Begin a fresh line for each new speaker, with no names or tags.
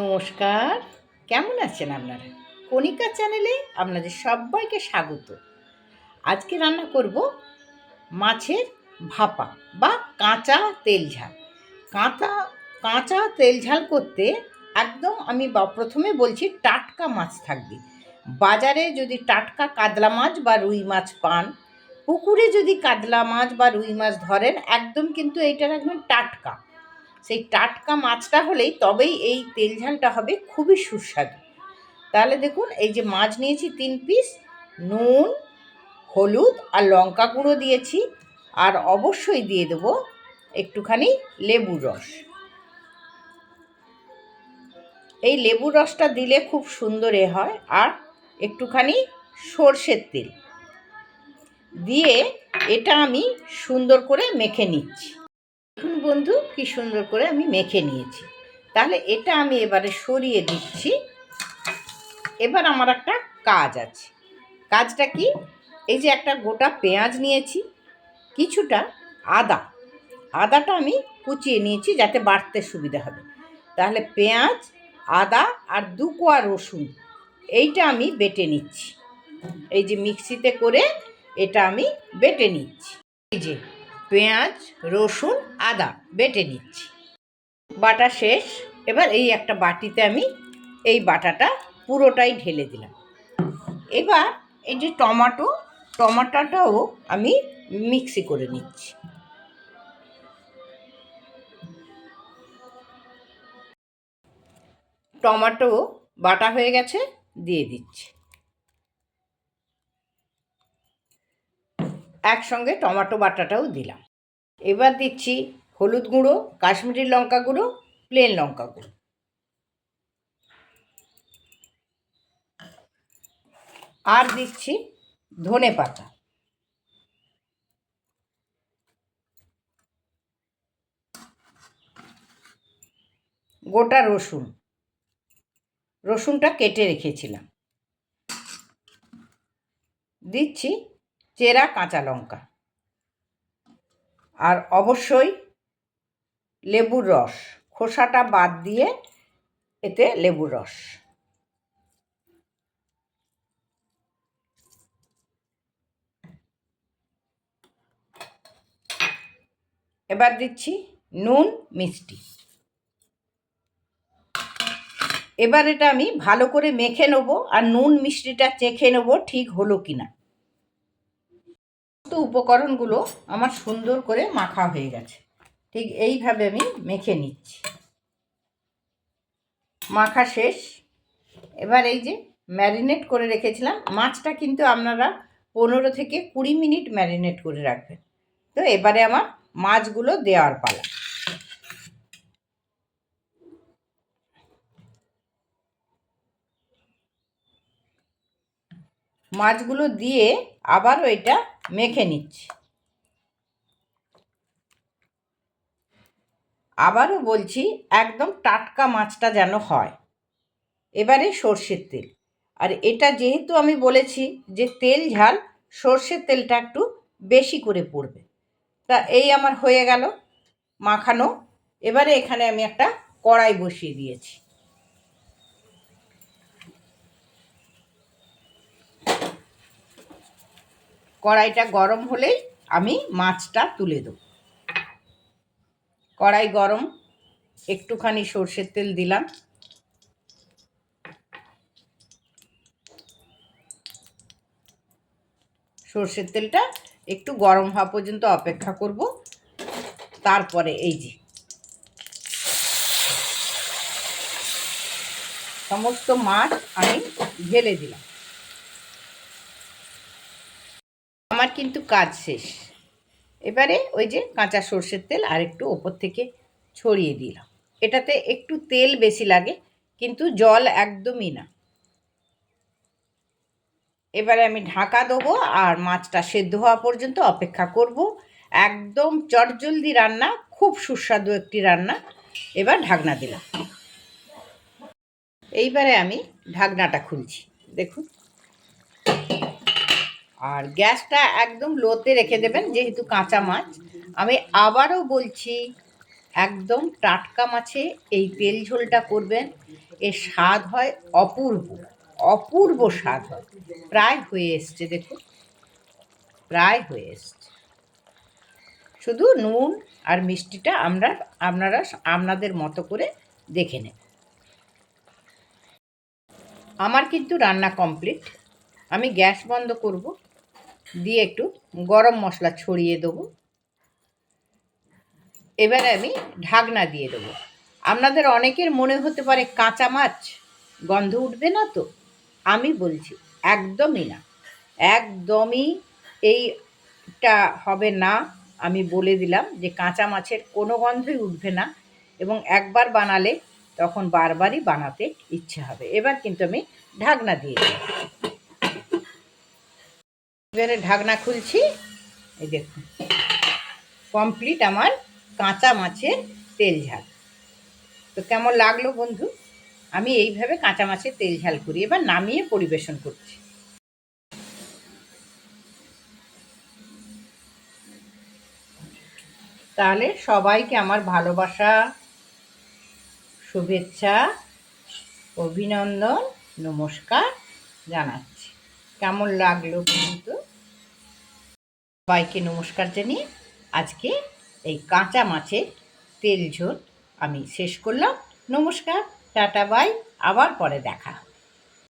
নমস্কার। কেমন আছেন আপনারা? কণিকা চ্যানেলে আপনাদের সবাইকে স্বাগত। আজকে রান্না করব মাছের ভাপা বা কাঁচা তেল ঝাল। কাঁচা কাঁচা তেল ঝাল করতে একদম আমি প্রথমে বলছি টাটকা মাছ থাকবে। বাজারে যদি টাটকা কাতলা মাছ বা রুই মাছ পান, পুকুরে যদি কাতলা মাছ বা রুই মাছ ধরেন, একদম কিন্তু এইটা রাখবেন টাটকা। সেই টাটকা মাছটা হলেই তবেই এই তেল ঝালটা হবে খুবই সুস্বাদু। তাহলে দেখুন, এই যে মাছ নিয়েছি তিন পিস নুন, হলুদ আর লঙ্কা গুঁড়ো দিয়েছি আর অবশ্যই দিয়ে দেবো একটুখানি লেবুর রস। এই লেবুর রসটা দিলে খুব সুন্দর এ হয় আর একটুখানি সর্ষের তেল। দিয়ে এটা আমি সুন্দর করে মেখে নিচ্ছি। বন্ধু, কি সুন্দর করে আমি মেখে নিয়েছি। তাহলে এটা আমি এবারে সরিয়ে দিচ্ছি। এবার আমার একটা কাজ আছে। কাজটা কি? এই যে একটা গোটা পেঁয়াজ নিয়েছি, কিছুটা আদা। আদাটা আমি কুচিয়ে নিয়েছি যাতে বাড়তে সুবিধা হবে। তাহলে পেঁয়াজ, আদা আর দু কোয়া রসুন, এইটা আমি বেটে নিচ্ছি। এই যে মিক্সিতে করে এটা আমি বেটে নিচ্ছি। এই যে পেঁয়াজ, রসুন, আদা বেটে নিচ্ছি। বাটা শেষ। এবার এই একটা বাটিতে আমি এই বাটাটা পুরোটাই ঢেলে দিলাম। এবার এই যে টমাটো, টমাটোটাও আমি মিক্সি করে নিচ্ছি। টমাটো বাটা হয়ে গেছে, দিয়ে দিচ্ছি। একসঙ্গে টমেটো বাটাটাও দিলাম। এবার দিচ্ছি হলুদ গুঁড়ো, কাশ্মীরি লঙ্কা গুঁড়ো প্লেন লঙ্কা গুঁড়ো। আর দিচ্ছি ধনে পাতা। গোটা রসুন। রসুনটা কেটে রেখেছিলাম। দিচ্ছি চেরা কাঁচা লঙ্কা। আর অবশ্যই লেবুর রস। খোসাটা বাদ দিয়ে এতে লেবুর রস। এবার দিচ্ছি নুন, মিষ্টি। এবার এটা আমি ভালো করে মেখে নেব। আর নুন, মিষ্টিটা চেখে নেব ঠিক হলো কি না সমস্ত উপকরণগুলো আমার সুন্দর করে মাখা হয়ে গেছে। ঠিক এইভাবে আমি মেখে নিচ্ছি। মাখা শেষ। এবার এই যে ম্যারিনেট করে রেখেছিলাম, মাছটা কিন্তু আপনারা পনেরো থেকে কুড়ি মিনিট ম্যারিনেট করে রাখবেন। তো এবারে আমার মাছগুলো দেওয়ার পালা। মাছগুলো দিয়ে আবারও এটা মেখে নিচ্ছি। আবারও বলছি, একদম টাটকা মাছটা যেন হয়। এবারে সর্ষের তেল। আর এটা যেহেতু আমি বলেছি যে তেল ঝাল, সর্ষের তেলটা একটু বেশি করে পড়বে। তা এই আমার হয়ে গেল মাখানো। এবারে এখানে আমি একটা কড়াই বসিয়ে দিয়েছি। কড়াইটা গরম হলেই আমি মাছটা তুলে দেব। কড়াই গরম, একটুখানি সর্ষের তেল দিলাম। সর্ষের তেলটা একটু গরম হওয়া পর্যন্ত অপেক্ষা করব। তারপরে এই যে সমস্ত মাছ আমি ঢেলে দিলাম। আমার কিন্তু কাজ শেষ। এবারে ওই যে কাঁচা সর্ষের তেল আর একটু ওপর থেকে ছড়িয়ে দিলাম। এটাতে একটু তেল বেশি লাগে, কিন্তু জল একদমই না। এবারে আমি ঢাকা দেবো আর মাছটা সেদ্ধ হওয়া পর্যন্ত অপেক্ষা করব। একদম চটজলদি রান্না, খুব সুস্বাদু একটি রান্না। এবার ঢাকনা দিলাম। এইবারে আমি ঢাকনাটা খুলছি। দেখুন। আর গ্যাসটা একদম লোতে রেখে দেবেন, যেহেতু কাঁচা মাছ। আমি আবারও বলছি, একদম টাটকা মাছে এই তেল ঝোলটা করবেন। এর স্বাদ হয় অপূর্ব অপূর্ব স্বাদ হয়। প্রায় হয়ে এসছে, দেখুন। প্রায় হয়ে এসছে। শুধু নুন আর মিষ্টিটা আমরা, আপনারা আপনাদের মতো করে দেখে নেন আমার কিন্তু রান্না কমপ্লিট। আমি গ্যাস বন্ধ করব। দিয়ে একটু গরম মশলা ছড়িয়ে দেবো। এবারে আমি ঢাকনা দিয়ে দেবো। আপনাদের অনেকের মনে হতে পারে কাঁচা মাছ, গন্ধ উঠবে না তো? আমি বলছি, একদমই না। একদমই এইটা হবে না। আমি বলে দিলাম যে কাঁচা মাছের কোনো গন্ধই উঠবে না এবং একবার বানালে তখন বারবারই বানাতে ইচ্ছে হবে। এবার কিন্তু আমি ঢাকনা দিয়ে দেব। এবারে ঢাকনা খুলছি। এই দেখুন। কমপ্লিট আমার কাঁচা মাছের তেল ঝাল। তো কেমন লাগল বন্ধু? আমি এইভাবে কাঁচা মাছের তেল ঝাল করি। এবার নামিয়ে পরিবেশন করছি। তাহলে সবাইকে আমার ভালোবাসা, শুভেচ্ছা, অভিনন্দন, নমস্কার জানাচ্ছি। কেমন লাগল কিন্তু সবাইকে নমস্কার জানিয়ে আজকে এই কাঁচা মাছের তেল ঝোল আমি শেষ করলাম। নমস্কার, টাটা, বাই। আবার পরে দেখা